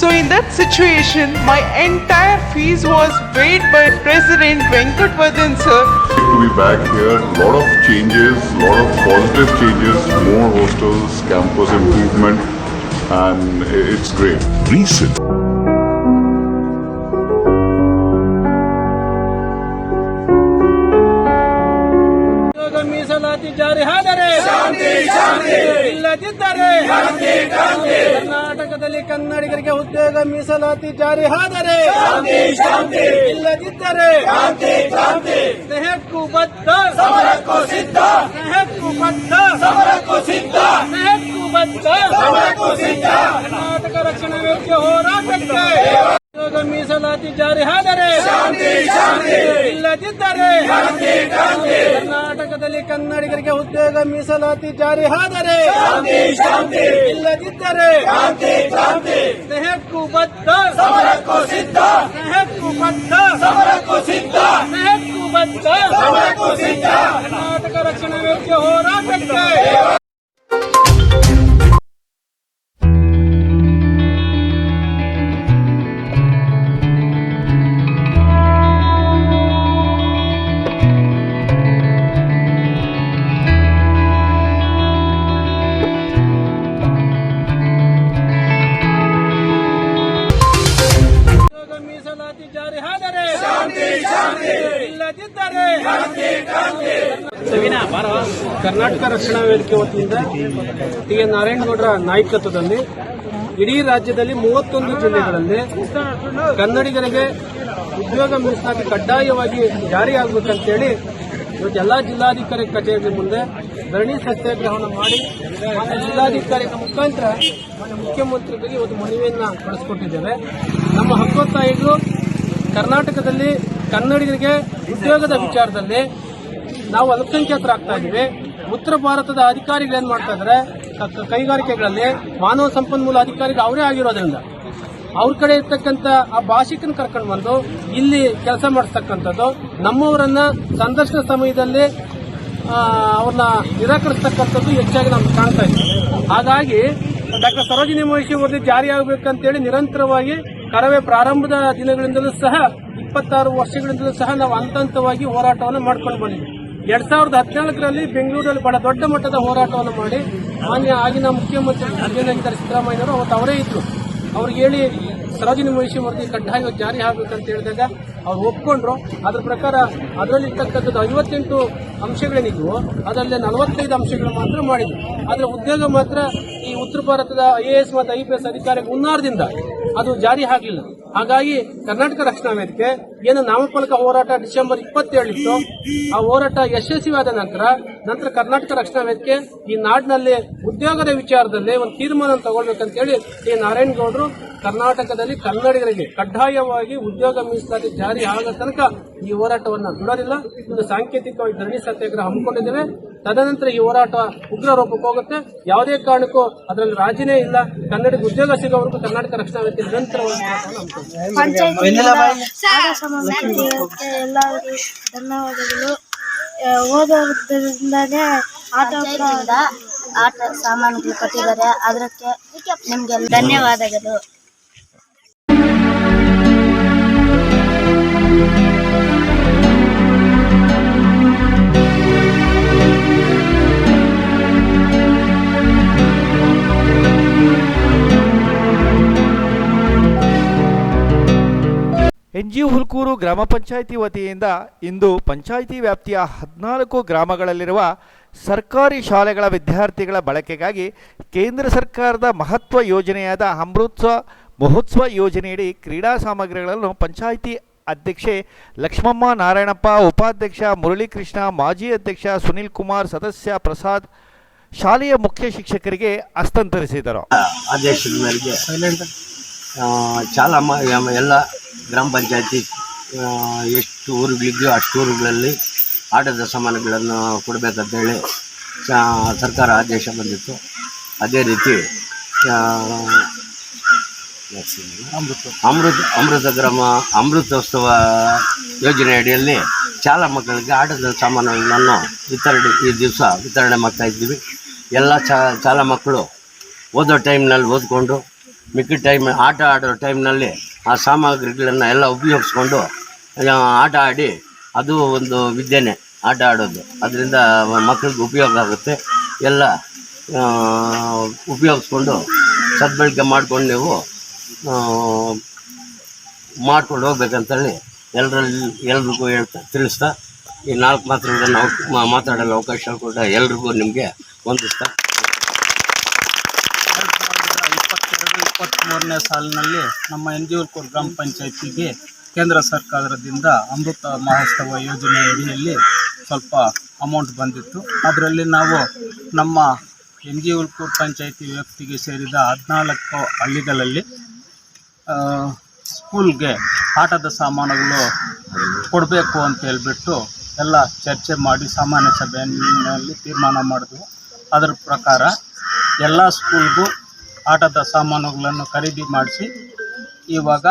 So in that situation, my entire fees was paid by President Venkat Vadan sir. To be back here, lot of changes, lot of positive changes, more hostels, campus improvement, and it's great. recent ಇಲ್ಲದಿದ್ದರೆ ಕರ್ನಾಟಕದಲ್ಲಿ ಕನ್ನಡಿಗರಿಗೆ ಉದ್ಯೋಗ ಮೀಸಲಾತಿ ಜಾರಿ ಆದರೆ ಇಲ್ಲದಿದ್ದರೆ ಸ್ನೇಹಕ್ಕೂ ಬದ್ಧ. ಸಮರಕ್ಕೂ ಸಿದ್ಧ. ಸ್ನೇಹಕ್ಕೂ ಬದ್ಧ. ಸಮರಕ್ಕೂ ಸಿದ್ಧ. ಸ್ನೇಹಕ್ಕೂ ಬದ್ಧ. ಸಮರಕ್ಕೂ ಸಿದ್ಧ. ಕರ್ನಾಟಕ ರಕ್ಷಣಾ ವೇದಿಕೆ ಹೋರಾಟಕ್ಕೆ ಉದ್ಯೋಗ ಮೀಸಲಾತಿ ಜಾರಿ ಆದರೆ ಇಲ್ಲದಿದ್ದರೆ ಕರ್ನಾಟಕದಲ್ಲಿ ಕನ್ನಡಿಗರಿಗೆ ಉದ್ಯೋಗ ಮೀಸಲಾತಿ ಜಾರಿ ಆದರೆ ಇಲ್ಲದಿದ್ದರೆ ಸ್ನೇಹಕ್ಕೂ ಬದ್ಧ ಸಮರಕ್ಕೂ ಸಿದ್ಧ ಸ್ನೇಹಕ್ಕೂ ಬದ್ಧ ಸಮರಕ್ಕೂ ಸಿದ್ಧ ಸ್ನೇಹಕ್ಕೂ ಬದ್ಧ ಸಮರಕ್ಕೂ ಸಿದ್ಧ ಕರ್ನಾಟಕ ರಕ್ಷಣಾ ವೇದಿಕೆ ಹೋರಾಟಕ್ಕೆ ಜಾರಿ ಆದರೆ ಇಲ್ಲದಿದ್ದರೆ ಕರ್ನಾಟಕ ರಕ್ಷಣಾ ವೇದಿಕೆ ವತಿಯಿಂದ ಟಿ ಎನ್ ನಾರಾಯಣಗೌಡರ ನಾಯಕತ್ವದಲ್ಲಿ ಇಡೀ ರಾಜ್ಯದಲ್ಲಿ ಮೂವತ್ತೊಂದು ಜಿಲ್ಲೆಗಳಲ್ಲಿ ಕನ್ನಡಿಗರಿಗೆ ಉದ್ಯೋಗ ಮೀಸಲಾತಿ ಕಡ್ಡಾಯವಾಗಿ ಜಾರಿಯಾಗಬೇಕಂತೇಳಿ ಇವತ್ತು ಎಲ್ಲಾ ಜಿಲ್ಲಾಧಿಕಾರಿ ಕಚೇರಿ ಮುಂದೆ ಧರಣಿ ಸತ್ಯಾಗ್ರಹವನ್ನು ಮಾಡಿ ಜಿಲ್ಲಾಧಿಕಾರಿ ಜಿಲ್ಲಾಧಿಕಾರಿಗಳ ಮುಖಾಂತರ ಮುಖ್ಯಮಂತ್ರಿಗಳಿಗೆ ಇವತ್ತು ಮನವಿಯನ್ನು ಕಳಿಸ್ಕೊಟ್ಟಿದ್ದೇವೆ. ನಮ್ಮ ಹಕ್ಕೊತ್ತಾಯಿಗಳು ಕರ್ನಾಟಕದಲ್ಲಿ ಕನ್ನಡಿಗರಿಗೆ ಉದ್ಯೋಗದ ವಿಚಾರದಲ್ಲಿ ನಾವು ಅಲ್ಪಸಂಖ್ಯಾತರಾಗ್ತಾ ಇದ್ದೀವಿ. ಉತ್ತರ ಭಾರತದ ಅಧಿಕಾರಿಗಳು ಏನ್ ಮಾಡ್ತಾ ಇದ್ದಾರೆ ಕೈಗಾರಿಕೆಗಳಲ್ಲಿ ಮಾನವ ಸಂಪನ್ಮೂಲ ಅಧಿಕಾರಿಗಳು ಅವರೇ ಆಗಿರೋದ್ರಿಂದ ಅವ್ರ ಕಡೆ ಇರ್ತಕ್ಕಂಥ ಆ ಭಾಷಿಕನ ಕರ್ಕೊಂಡು ಬಂದು ಇಲ್ಲಿ ಕೆಲಸ ಮಾಡಿಸ್ತಕ್ಕಂಥದ್ದು, ನಮ್ಮವರನ್ನ ಸಂದರ್ಶನ ಸಮಯದಲ್ಲಿ ಅವ್ರನ್ನ ನಿರಾಕರಿಸ್ತಕ್ಕಂಥದ್ದು ಹೆಚ್ಚಾಗಿ ನಾವು ಕಾಣ್ತಾ ಇದ್ದೀವಿ ಹಾಗಾಗಿ ಡಾಕ್ಟರ್ ಸರೋಜಿನಿ ಮಹಿಷಿ ವರದಿ ಜಾರಿಯಾಗಬೇಕಂತೇಳಿ ನಿರಂತರವಾಗಿ ಕರವೇ ಪ್ರಾರಂಭದ ದಿನಗಳಿಂದಲೂ ಸಹ, ಇಪ್ಪತ್ತಾರು ವರ್ಷಗಳಿಂದಲೂ ಸಹ ನಾವು ಹಂತ ಹಂತವಾಗಿ ಹೋರಾಟವನ್ನು ಮಾಡ್ಕೊಂಡು ಬಂದಿದ್ದೀವಿ ಎರಡ್ ಸಾವಿರದ ಹದಿನಾಲ್ಕರಲ್ಲಿ ಬೆಂಗಳೂರಲ್ಲಿ ಬಹಳ ದೊಡ್ಡ ಮಟ್ಟದ ಹೋರಾಟವನ್ನು ಮಾಡಿ, ಮಾನ್ಯ ಆಗಿನ ಮುಖ್ಯಮಂತ್ರಿ ಅಧ್ಯಕ್ಷರಾಗಿದ್ದಾರೆ ಸಿದ್ದರಾಮಯ್ಯನವರು ಅವತ್ತು ಅವರೇ ಇದ್ರು. ಅವ್ರಿಗೆ ಹೇಳಿ, ಸರೋಜಿನಿ ಮಹಿಷಿ ವರದಿ ಕಡ್ಡಾಯವಾಗಿ ಜಾರಿ ಆಗಬೇಕಂತ ಹೇಳಿದಾಗ ಅವ್ರು ಒಪ್ಕೊಂಡ್ರು. ಅದ್ರ ಪ್ರಕಾರ ಅದರಲ್ಲಿರ್ತಕ್ಕಂಥದ್ದು ಐವತ್ತೆಂಟು ಅಂಶಗಳೇನಿದ್ವು, ಅದರಲ್ಲಿ ನಲವತ್ತೈದು ಅಂಶಗಳು ಮಾತ್ರ ಮಾಡಿದ್ರು. ಆದರೆ ಉದ್ಯೋಗ ಮಾತ್ರ ಉತ್ತರ ಭಾರತದ ಐ ಎ ಎಸ್ ಮತ್ತು ಐ ಪಿ ಎಸ್ ಅದು ಜಾರಿ ಆಗಲಿಲ್ಲ. ಹಾಗಾಗಿ ಕರ್ನಾಟಕ ರಕ್ಷಣಾ ವೇದಿಕೆ ಏನು ನಾಮಫಲಕ ಹೋರಾಟ ಡಿಸೆಂಬರ್ ಇಪ್ಪತ್ತೇಳಿತ್ತು ಆ ಹೋರಾಟ ಯಶಸ್ವಿಯಾದ ನಂತರ ನಂತರ ಕರ್ನಾಟಕ ರಕ್ಷಣಾ ವೇದಿಕೆ ಈ ನಾಡಿನಲ್ಲಿ ಉದ್ಯೋಗದ ವಿಚಾರದಲ್ಲಿ ಒಂದು ತೀರ್ಮಾನ ತಗೊಳ್ಬೇಕಂತೇಳಿ ಟಿ ನಾರಾಯಣಗೌಡರು ಕರ್ನಾಟಕದಲ್ಲಿ ಕನ್ನಡಿಗರಿಗೆ ಕಡ್ಡಾಯವಾಗಿ ಉದ್ಯೋಗ ಮೀಸಲಾತಿ ಜಾರಿ ಆಗೋ ತನಕ ಈ ಹೋರಾಟವನ್ನು ಬಿಡೋದಿಲ್ಲ. ಒಂದು ಸಾಂಕೇತಿಕವಾಗಿ ಧರಣಿ ಸತ್ಯಾಗ್ರಹ ಹಮ್ಮಿಕೊಂಡಿದ್ದೇವೆ. ತದನಂತರ ಈ ಹೋರಾಟ ಉಗ್ರ ರೂಪಕ್ಕೆ ಹೋಗುತ್ತೆ. ಯಾವುದೇ ಕಾರಣಕ್ಕೂ ಅದರಲ್ಲಿ ರಾಜಿನೇ ಇಲ್ಲ. ಕನ್ನಡಿಗ ಉದ್ಯೋಗ ಸಿಗೋವರೆಗೂ ಕರ್ನಾಟಕ ರಕ್ಷಣಾ ವೇದಿಕೆ ನಿರಂತರವಾಗಿ ಧನ್ಯವಾದಗಳು. ಓದೋದ್ರಿಂದಾನೇ ಆಟ ಆಟ ಸಾಮಾನುಗಳು ಕೊಟ್ಟಿದ್ದಾರೆ. ಅದಕ್ಕೆ ನಿಮ್ಗೆ ಧನ್ಯವಾದಗಳು. ಎನ್ ಜಿ ಹುಲ್ಕೂರು ಗ್ರಾಮ ಪಂಚಾಯಿತಿ ವತಿಯಿಂದ ಇಂದು ಪಂಚಾಯಿತಿ ವ್ಯಾಪ್ತಿಯ ಹದಿನಾಲ್ಕು ಗ್ರಾಮಗಳಲ್ಲಿರುವ ಸರ್ಕಾರಿ ಶಾಲೆಗಳ ವಿದ್ಯಾರ್ಥಿಗಳ ಬಳಕೆಗಾಗಿ ಕೇಂದ್ರ ಸರ್ಕಾರದ ಮಹತ್ವ ಯೋಜನೆಯಾದ ಅಮೃತ್ಸ ಮಹೋತ್ಸವ ಯೋಜನೆಯಡಿ ಕ್ರೀಡಾ ಸಾಮಗ್ರಿಗಳನ್ನು ಪಂಚಾಯಿತಿ ಅಧ್ಯಕ್ಷೆ ಲಕ್ಷ್ಮಮ್ಮ ನಾರಾಯಣಪ್ಪ, ಉಪಾಧ್ಯಕ್ಷ ಮುರಳೀಕೃಷ್ಣ, ಮಾಜಿ ಅಧ್ಯಕ್ಷ ಸುನಿಲ್ ಕುಮಾರ್, ಸದಸ್ಯ ಪ್ರಸಾದ್, ಶಾಲೆಯ ಮುಖ್ಯ ಶಿಕ್ಷಕರಿಗೆ ಹಸ್ತಾಂತರಿಸಿದರು. ಆದೇಶದ ಮೇರೆಗೆ ಎಲ್ಲ ಗ್ರಾಮ ಪಂಚಾಯತಿ ಎಷ್ಟು ಊರುಗಳಿದೆಯೋ ಅಷ್ಟು ಊರುಗಳಲ್ಲಿ ಆಟದ ಸಾಮಾನುಗಳನ್ನು ಕೊಡಬೇಕಂತೇಳಿ ಸರ್ಕಾರ ಆದೇಶ ಬಂದಿತ್ತು. ಅದೇ ರೀತಿ ಅಮೃತ. ಅಮೃತ ಅಮೃತ ಗ್ರಾಮ ಅಮೃತೋತ್ಸವ ಯೋಜನೆ ಅಡಿಯಲ್ಲಿ ಶಾಲಾ ಮಕ್ಕಳಿಗೆ ಆಟದ ಸಾಮಾನುಗಳನ್ನು ವಿತರಣೆ ಈ ದಿವಸ ವಿತರಣೆ ಮಾಡ್ತಾ ಇದ್ದೀವಿ. ಎಲ್ಲ ಶಾಲಾ ಮಕ್ಕಳು ಓದೋ ಟೈಮ್ನಲ್ಲಿ ಓದ್ಕೊಂಡು ಮಿಕ್ಕಿದ ಟೈಮ್ ಆಟ ಆಡೋ ಟೈಮ್ನಲ್ಲಿ ಆ ಸಾಮಗ್ರಿಗಳನ್ನು ಎಲ್ಲ ಉಪಯೋಗಿಸ್ಕೊಂಡು ಆಟ ಆಡಿ ಅದು ಒಂದು ವಿದ್ಯೆನೇ ಆಟ ಆಡೋದು. ಅದರಿಂದ ಮಕ್ಕಳಿಗೆ ಉಪಯೋಗ ಆಗುತ್ತೆ. ಎಲ್ಲ ಉಪಯೋಗಿಸ್ಕೊಂಡು ಸದ್ಬಳಕೆ ಮಾಡ್ಕೊಂಡು ನೀವು ಮಾಡ್ಕೊಂಡು ಹೋಗ್ಬೇಕಂತೇಳಿ ಎಲ್ಲರಲ್ಲಿ ಎಲ್ರಿಗೂ ಹೇಳ್ತಾ, ತಿಳಿಸ್ತಾ, ಈ ನಾಲ್ಕು ಮಾತುಗಳನ್ನು ನಾವು ಮಾತಾಡಲು ಅವಕಾಶ ಕೂಡ ಎಲ್ರಿಗೂ ನಿಮಗೆ ಹೊಂದಿಸ್ತಾ ಇಪ್ಪತ್ತೆರಡು ಇಪ್ಪತ್ತ್ಮೂರನೇ ಸಾಲಿನಲ್ಲಿ ನಮ್ಮ ಎನ್ ಜಿ ಗ್ರಾಮ ಪಂಚಾಯತಿಗೆ ಕೇಂದ್ರ ಸರ್ಕಾರದಿಂದ ಅಮೃತ ಮಹೋತ್ಸವ ಯೋಜನೆ ಅಡಿಯಲ್ಲಿ ಸ್ವಲ್ಪ ಅಮೌಂಟ್ ಬಂದಿತ್ತು. ಅದರಲ್ಲಿ ನಾವು ನಮ್ಮ ಎನ್ ಜಿ ಉಲ್ಕೂರ್ ಪಂಚಾಯಿತಿ ವ್ಯಾಪ್ತಿಗೆ ಸೇರಿದ ಹದಿನಾಲ್ಕು ಹಳ್ಳಿಗಳಲ್ಲಿ ಸ್ಕೂಲ್ಗೆ ಆಟದ ಸಾಮಾನುಗಳು ಕೊಡಬೇಕು ಅಂತ ಹೇಳಿಬಿಟ್ಟು ಎಲ್ಲ ಚರ್ಚೆ ಮಾಡಿ ಸಾಮಾನ್ಯ ಸಭೆಯಲ್ಲಿ ತೀರ್ಮಾನ ಮಾಡಿದ್ವು. ಅದರ ಪ್ರಕಾರ ಎಲ್ಲ ಸ್ಕೂಲ್ಗೂ ಆಟದ ಸಾಮಾನುಗಳನ್ನು ಖರೀದಿ ಮಾಡಿಸಿ ಇವಾಗ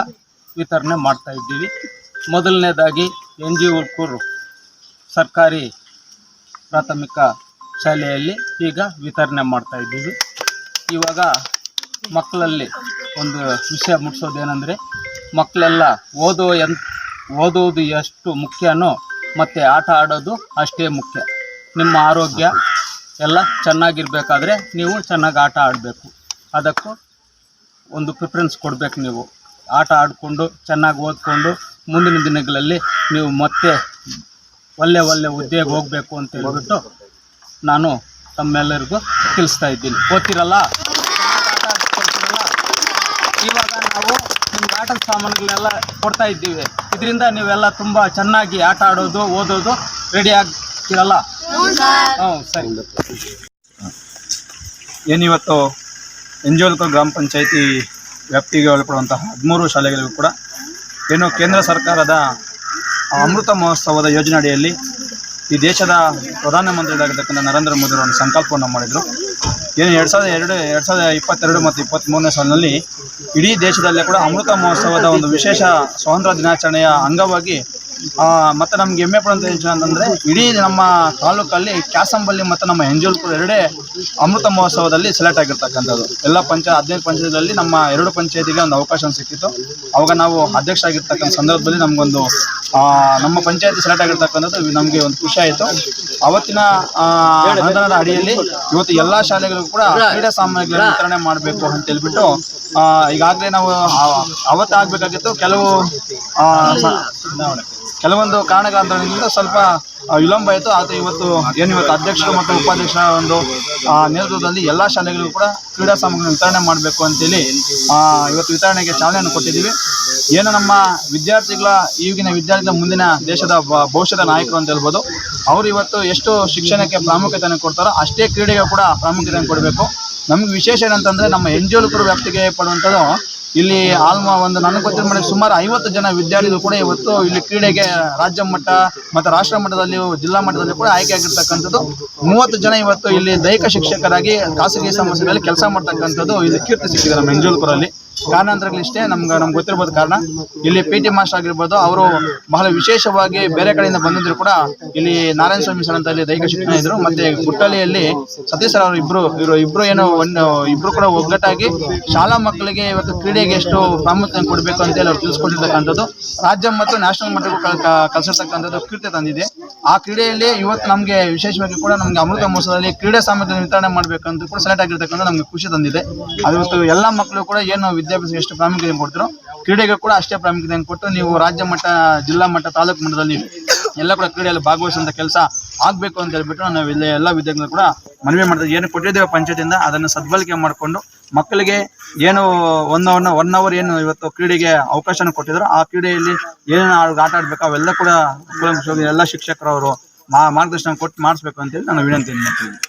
ವಿತರಣೆ ಮಾಡ್ತಾ ಇದ್ದೀವಿ. ಮೊದಲನೇದಾಗಿ ಎನ್ ಜಿ ಉಲ್ಕೂರು ಸರ್ಕಾರಿ ಪ್ರಾಥಮಿಕ ಶಾಲೆಯಲ್ಲಿ ಈಗ ವಿತರಣೆ ಮಾಡ್ತಾ ಇದ್ದೀವಿ. ಇವಾಗ ಮಕ್ಕಳಲ್ಲಿ ಒಂದು ವಿಷಯ ಮುಟ್ಸೋದೇನೆಂದರೆ ಮಕ್ಕಳೆಲ್ಲ ಓದೋ ಎನ್, ಓದೋದು ಎಷ್ಟು ಮುಖ್ಯನೋ ಮತ್ತು ಆಟ ಆಡೋದು ಅಷ್ಟೇ ಮುಖ್ಯ. ನಿಮ್ಮ ಆರೋಗ್ಯ ಎಲ್ಲ ಚೆನ್ನಾಗಿರಬೇಕಾದ್ರೆ ನೀವು ಚೆನ್ನಾಗಿ ಆಟ ಆಡಬೇಕು. ಅದಕ್ಕೂ ಒಂದು ಪ್ರಿಫರೆನ್ಸ್ ಕೊಡಬೇಕು ನೀವು. ಆಟ ಆಡಿಕೊಂಡು, ಚೆನ್ನಾಗಿ ಓದ್ಕೊಂಡು ಮುಂದಿನ ದಿನಗಳಲ್ಲಿ ನೀವು ಮತ್ತೆ ಒಳ್ಳೆ ಒಳ್ಳೆ ಹುದ್ದೆಗೆ ಹೋಗಬೇಕು ಅಂತ ಹೇಳ್ಬಿಟ್ಟು ನಾನು ತಮ್ಮೆಲ್ಲರಿಗೂ ತಿಳಿಸ್ತಾ ಇದ್ದೀನಿ. ಓದ್ತಿರಲ್ಲ? ಇವಾಗ ನಾವು ನಿಮ್ಗೆ ಆಟದ ಸಾಮಾನುಗಳನ್ನೆಲ್ಲ ಕೊಡ್ತಾ ಇದ್ದೀವಿ. ಇದರಿಂದ ನೀವೆಲ್ಲ ತುಂಬ ಚೆನ್ನಾಗಿ ಆಟ ಆಡೋದು, ಓದೋದು ರೆಡಿ ಆಗ್ತಿರಲ್ಲ? ಹ್ಞೂ, ಸರಿ. ಏನಿವತ್ತು, ಎಂಜೋಲ್ಕ ಗ್ರಾಮ ಪಂಚಾಯಿತಿ ವ್ಯಾಪ್ತಿಗೆ ಒಳಪಡುವಂತಹ ಹದಿಮೂರು ಶಾಲೆಗಳಿಗೂ ಕೂಡ ಏನು ಕೇಂದ್ರ ಸರ್ಕಾರದ ಅಮೃತ ಮಹೋತ್ಸವದ ಯೋಜನೆ ಅಡಿಯಲ್ಲಿ ಈ ದೇಶದ ಪ್ರಧಾನಮಂತ್ರಿಗಳಾಗಿರ್ತಕ್ಕಂಥ ನರೇಂದ್ರ ಮೋದಿ ಅವರು ಒಂದು ಸಂಕಲ್ಪವನ್ನು ಮಾಡಿದರು. ಏನು ಎರಡು ಸಾವಿರದ ಎರಡು ಎರಡು ಸಾವಿರದ ಇಪ್ಪತ್ತೆರಡು ಮತ್ತು ಇಪ್ಪತ್ತ್ಮೂರನೇ ಸಾಲಿನಲ್ಲಿ ಇಡೀ ದೇಶದಲ್ಲೇ ಕೂಡ ಅಮೃತ ಮಹೋತ್ಸವದ ಒಂದು ವಿಶೇಷ ಸ್ವಾತಂತ್ರ್ಯ ದಿನಾಚರಣೆಯ ಅಂಗವಾಗಿ ಮತ್ತೆ ನಮ್ಗೆ ಹೆಮ್ಮೆ ವಿಷಯ ಅಂತಂದ್ರೆ ಇಡೀ ನಮ್ಮ ತಾಲೂಕಲ್ಲಿ ಕ್ಯಾಸಂಬಲ್ಲಿ ಮತ್ತು ನಮ್ಮ ಎಂಜೋಲ್ಪುರ ಎರಡೇ ಅಮೃತ ಮಹೋತ್ಸವದಲ್ಲಿ ಸೆಲೆಕ್ಟ್ ಆಗಿರ್ತಕ್ಕಂಥದ್ದು. ಎಲ್ಲ ಪಂಚಾಯತ್ ಹದಿನೈದು ಪಂಚಾಯತ್ಗಳಲ್ಲಿ ನಮ್ಮ ಎರಡು ಪಂಚಾಯತಿಗೆ ಒಂದು ಅವಕಾಶ ಸಿಕ್ಕಿತ್ತು. ಅವಾಗ ನಾವು ಅಧ್ಯಕ್ಷ ಆಗಿರ್ತಕ್ಕಂಥ ಸಂದರ್ಭದಲ್ಲಿ ನಮಗೊಂದು ನಮ್ಮ ಪಂಚಾಯತಿ ಸೆಲೆಕ್ಟ್ ಆಗಿರ್ತಕ್ಕಂಥದ್ದು ನಮಗೆ ಒಂದು ಖುಷಿ ಆಯಿತು. ಅವತ್ತಿನ ಅನುದಾನದ ಅಡಿಯಲ್ಲಿ ಇವತ್ತು ಎಲ್ಲಾ ಶಾಲೆಗಳಿಗೂ ಕೂಡ ಕ್ರೀಡಾ ಸಾಮಗ್ರಿಗಳ ವಿತರಣೆ ಮಾಡಬೇಕು ಅಂತ ಹೇಳ್ಬಿಟ್ಟು ಈಗಾಗಲೇ ನಾವು ಅವತ್ತು ಆಗ್ಬೇಕಾಗಿತ್ತು ಕೆಲವು ಕೆಲವೊಂದು ಕಾರಣಗಳಿಂದ ಸ್ವಲ್ಪ ವಿಳಂಬ ಆಯಿತು. ಆದರೆ ಇವತ್ತು ಏನು ಇವತ್ತು ಅಧ್ಯಕ್ಷರು ಮತ್ತು ಉಪಾಧ್ಯಕ್ಷರ ಒಂದು ನೇತೃತ್ವದಲ್ಲಿ ಎಲ್ಲ ಶಾಲೆಗಳಿಗೂ ಕೂಡ ಕ್ರೀಡಾ ಸಾಮಗ್ರಿ ವಿತರಣೆ ಮಾಡಬೇಕು ಅಂತೇಳಿ ಇವತ್ತು ವಿತರಣೆಗೆ ಚಾಲನೆಯನ್ನು ಕೊಟ್ಟಿದ್ದೀವಿ. ಏನು ನಮ್ಮ ವಿದ್ಯಾರ್ಥಿಗಳ ಈಗಿನ ವಿದ್ಯಾರ್ಥಿಗಳ ಮುಂದಿನ ದೇಶದ ಭವಿಷ್ಯದ ನಾಯಕರು ಅಂತ ಹೇಳ್ಬೋದು. ಅವರು ಇವತ್ತು ಎಷ್ಟು ಶಿಕ್ಷಣಕ್ಕೆ ಪ್ರಾಮುಖ್ಯತೆಯನ್ನು ಕೊಡ್ತಾರೋ ಅಷ್ಟೇ ಕ್ರೀಡೆಗೆ ಕೂಡ ಪ್ರಾಮುಖ್ಯತೆಯನ್ನು ಕೊಡಬೇಕು. ನಮ್ಗೆ ವಿಶೇಷ ಏನಂತಂದರೆ ನಮ್ಮ ಎಂಜೋಲುಕರು ವ್ಯಾಪ್ತಿಗೆ ಪಡುವಂಥದ್ದು. ಇಲ್ಲಿ ಆಲ್ಮ ಒಂದು ನನಗೆ ಗೊತ್ತಿರೋ ಮಟ್ಟಿಗೆ ಸುಮಾರು ಐವತ್ತು ಜನ ವಿದ್ಯಾರ್ಥಿಗಳು ಕೂಡ ಇವತ್ತು ಇಲ್ಲಿ ಕ್ರೀಡೆಗೆ ರಾಜ್ಯ ಮಟ್ಟ ಮತ್ತು ರಾಷ್ಟ್ರ ಮಟ್ಟದಲ್ಲಿ ಜಿಲ್ಲಾ ಮಟ್ಟದಲ್ಲಿ ಕೂಡ ಆಯ್ಕೆ ಆಗಿರ್ತಕ್ಕಂಥದ್ದು ಮೂವತ್ತು ಜನ ಇವತ್ತು ಇಲ್ಲಿ ದೈಹಿಕ ಶಿಕ್ಷಕರಾಗಿ ಖಾಸಗಿ ಸಂಸ್ಥೆಗಳಲ್ಲಿ ಕೆಲಸ ಮಾಡ್ತಕ್ಕಂಥದ್ದು ಇಲ್ಲಿ ಕೀರ್ತಿ ಸಿಕ್ಕಿದೆ ನಮ್ಮ ಎಂಜೋಲ್ಪುರಲ್ಲಿ ಕಾರಣಾಂತರಗಳಿಷ್ಟೇ ನಮ್ಗೆ ನಮ್ಗೆ ಗೊತ್ತಿರ್ಬೋದು ಕಾರಣ. ಇಲ್ಲಿ ಪಿ ಟಿ ಮಾಸ್ಟರ್ ಆಗಿರ್ಬೋದು, ಅವರು ಬಹಳ ವಿಶೇಷವಾಗಿ ಬೇರೆ ಕಡೆಯಿಂದ ಬಂದಿದ್ರು ಕೂಡ ಇಲ್ಲಿ ನಾರಾಯಣ ಸ್ವಾಮಿ ಸರ್ ಅಂತ ಇಲ್ಲಿ ದೈಹಿಕ ಶಿಕ್ಷಣ ಇದ್ರು. ಮತ್ತೆ ಗುಟ್ಟಳಿಯಲ್ಲಿ ಸತೀಶ್ ಸರ್ ಅವರು ಇಬ್ರು ಇವರು ಇಬ್ರು ಏನೋ ಒಂದು ಇಬ್ರು ಕೂಡ ಒಗ್ಗಟ್ಟಾಗಿ ಶಾಲಾ ಮಕ್ಕಳಿಗೆ ಇವತ್ತು ಕ್ರೀಡೆಗೆ ಎಷ್ಟು ಪ್ರಾಮುಖ್ಯತೆ ಕೊಡಬೇಕು ಅಂತ ಹೇಳಿ ಅವ್ರು ತಿಳಿಸ್ಕೊಟ್ಟಿರ್ತಕ್ಕಂಥದ್ದು. ರಾಜ್ಯ ಮತ್ತು ನ್ಯಾಷನಲ್ ಮಟ್ಟಕ್ಕೂ ಕಲ್- ಕಲಿಸಿರ್ತಕ್ಕಂಥದ್ದು ಕೀರ್ತಿ ತಂದಿದೆ. ಆ ಕ್ರೀಡೆಯಲ್ಲಿ ಇವತ್ತು ನಮಗೆ ವಿಶೇಷವಾಗಿ ಕೂಡ ನಮಗೆ ಅಮೃತ ಮಹೋತ್ಸವದಲ್ಲಿ ಕ್ರೀಡೆ ಸಾಮಗ್ರಿ ವಿತರಣೆ ಮಾಡಬೇಕಂತ ಕೂಡ ಸೆಲೆಕ್ಟ್ ಆಗಿರ್ತಕ್ಕಂಥ ನಮಗೆ ಖುಷಿ ತಂದಿದೆ. ಅದು ಎಲ್ಲ ಮಕ್ಕಳು ಕೂಡ ಏನು ವಿದ್ಯಾಭ್ಯಾಸ ಎಷ್ಟು ಪ್ರಾಮುಖ್ಯತೆ ಕೊಡ್ತೀರೋ, ಕ್ರೀಡೆಗೆ ಕೂಡ ಅಷ್ಟೇ ಪ್ರಾಮುಖ್ಯತೆ ಕೊಟ್ಟು ನೀವು ರಾಜ್ಯ ಮಟ್ಟ, ಜಿಲ್ಲಾ ಮಟ್ಟ, ತಾಲೂಕು ಮಟ್ಟದಲ್ಲಿ ಎಲ್ಲ ಕೂಡ ಕ್ರೀಡೆಯಲ್ಲಿ ಭಾಗವಹಿಸುವಂತ ಕೆಲಸ ಆಗಬೇಕು ಅಂತ ಹೇಳ್ಬಿಟ್ಟು ನಾವು ಇಲ್ಲಿ ಎಲ್ಲ ವಿದ್ಯಾರ್ಥಿಗಳು ಕೂಡ ಮನವಿ ಮಾಡಿದ್ರೆ ಏನು ಕೊಟ್ಟಿದ್ದೇವೆ ಪಂಚಾಯತಿಯಿಂದ, ಅದನ್ನು ಸದ್ಬಳಕೆ ಮಾಡಿಕೊಂಡು ಮಕ್ಕಳಿಗೆ ಏನು ಒನ್ ಅವರ್ ಒನ್ ಅವರ್ ಏನು ಇವತ್ತು ಕ್ರೀಡೆಗೆ ಅವಕಾಶನ ಕೊಟ್ಟಿದ್ರು, ಆ ಕ್ರೀಡೆಯಲ್ಲಿ ಏನೇನು ಆಟ ಆಡ್ಬೇಕು, ಅವೆಲ್ಲ ಕೂಡ ಎಲ್ಲ ಶಿಕ್ಷಕರವರು ಮಾರ್ಗದರ್ಶನ ಕೊಟ್ಟು ಮಾಡಿಸ್ಬೇಕು ಅಂತೇಳಿ ನಾನು ವಿನಂತಿ ಮಾಡ್ತೀನಿ.